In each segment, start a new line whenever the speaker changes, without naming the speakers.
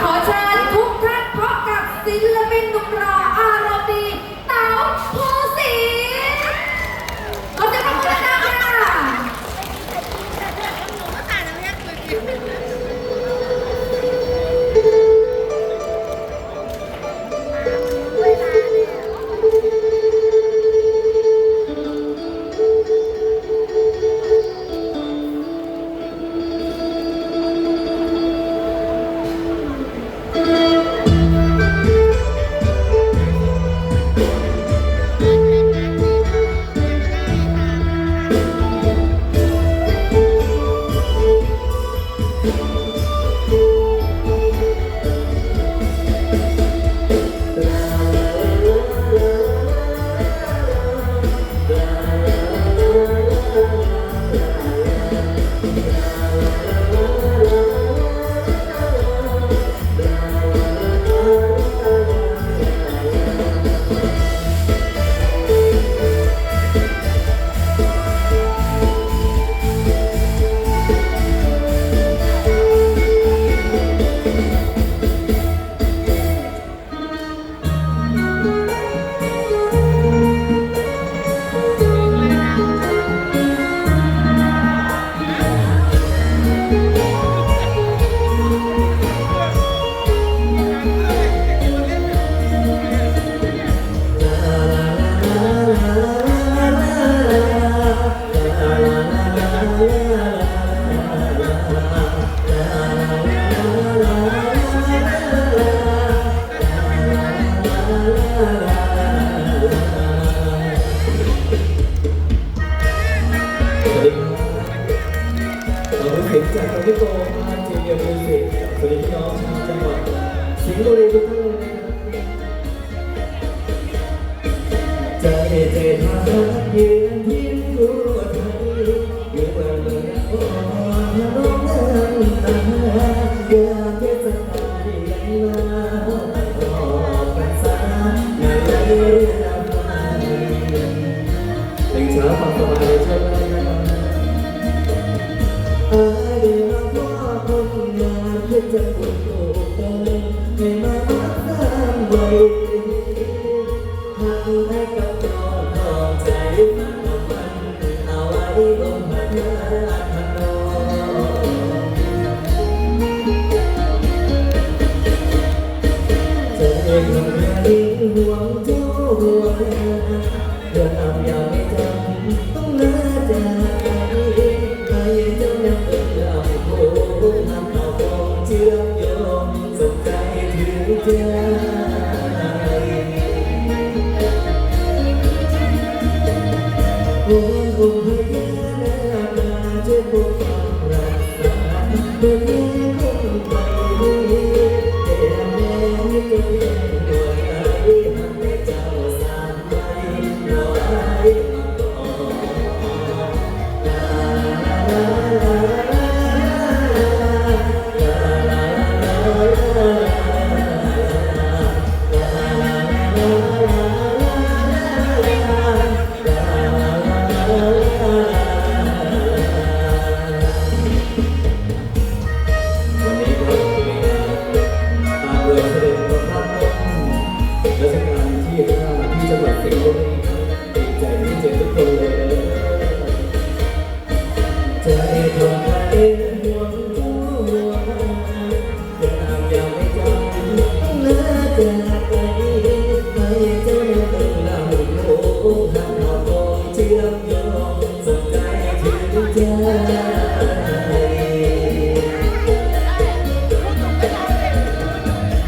Hotel. Thank you. ที่เรี
ยนทุกท่นเลยนรับจะได้เจอทางยืนยิ้มรู้ไทยอเมืองเมืองโอ้น้องเมือตา let go. Yeah.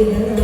Yeah.